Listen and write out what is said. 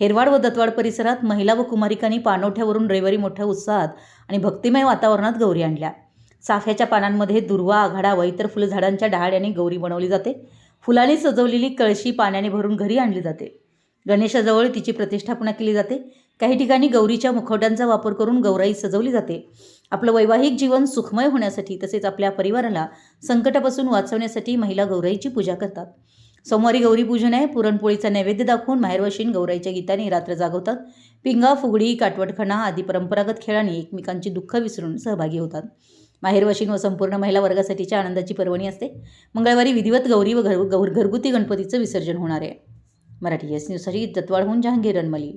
हेरवाड व दत्तवाड परिसरात महिला व कुमारिकांनी पाणवठ्यावरून रविवारी मोठ्या उत्साहात आणि भक्तिमय वातावरणात गौरी आणल्या. चाफ्याच्या पानांमध्ये दुर्वा आघाडा व इतर फुलझाडांच्या डहाळ्याने गौरी बनवली जाते. फुलांनी सजवलेली कळशी पाण्याने भरून घरी आणली जाते. गणेशाजवळ तिची प्रतिष्ठापना केली जाते. काही ठिकाणी गौरीच्या मुखवट्यांचा वापर करून गौराई सजवली जाते. आपलं वैवाहिक जीवन सुखमय होण्यासाठी तसेच आपल्या परिवाराला संकटापासून वाचवण्यासाठी महिला गौराईची पूजा करतात. सोमवारी गौरीपूजन आहे. पुरणपोळीचा नैवेद्य दाखवून माहेरवाशीन गौराईच्या गीताने रात्र जागवतात. पिंगा फुगडी काटवटखणा आदी परंपरागत खेळांनी एकमेकांची दुःख विसरून सहभागी होतात. माहेरवाशीन व संपूर्ण महिला वर्गासाठीच्या आनंदाची पर्वणी असते. मंगळवारी विधिवत गौरी व घर गौर घरगुती गणपतीचं विसर्जन होणार आहे. मराठी एस न्यूजसाठी दत्तवाडहून जहांगीर रनमली